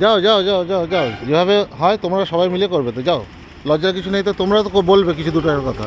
যাও যাও যাও যাও যাও। যেভাবে হয় তোমরা সবাই মিলে করবে তো যাও। লজ্জার কিছু নেই তো তোমরা তো বলবে কিছু দুটার কথা।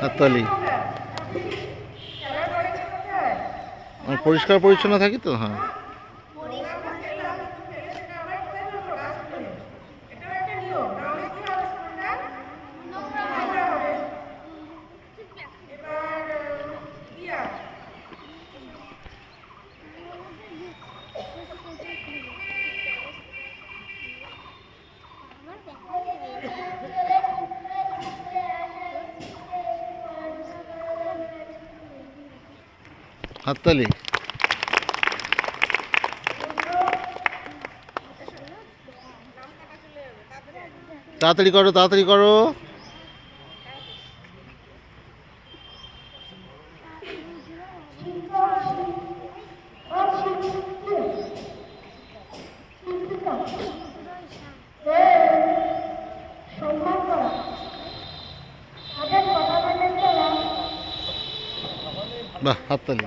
হাততালি। পরিষ্কার পরিচ্ছন্ন থাকি তো হ্যাঁ। হাততালি। তাড়াতাড়ি করো তাড়াতাড়ি করো। বাহ হাততালি।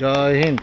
जय हिंद।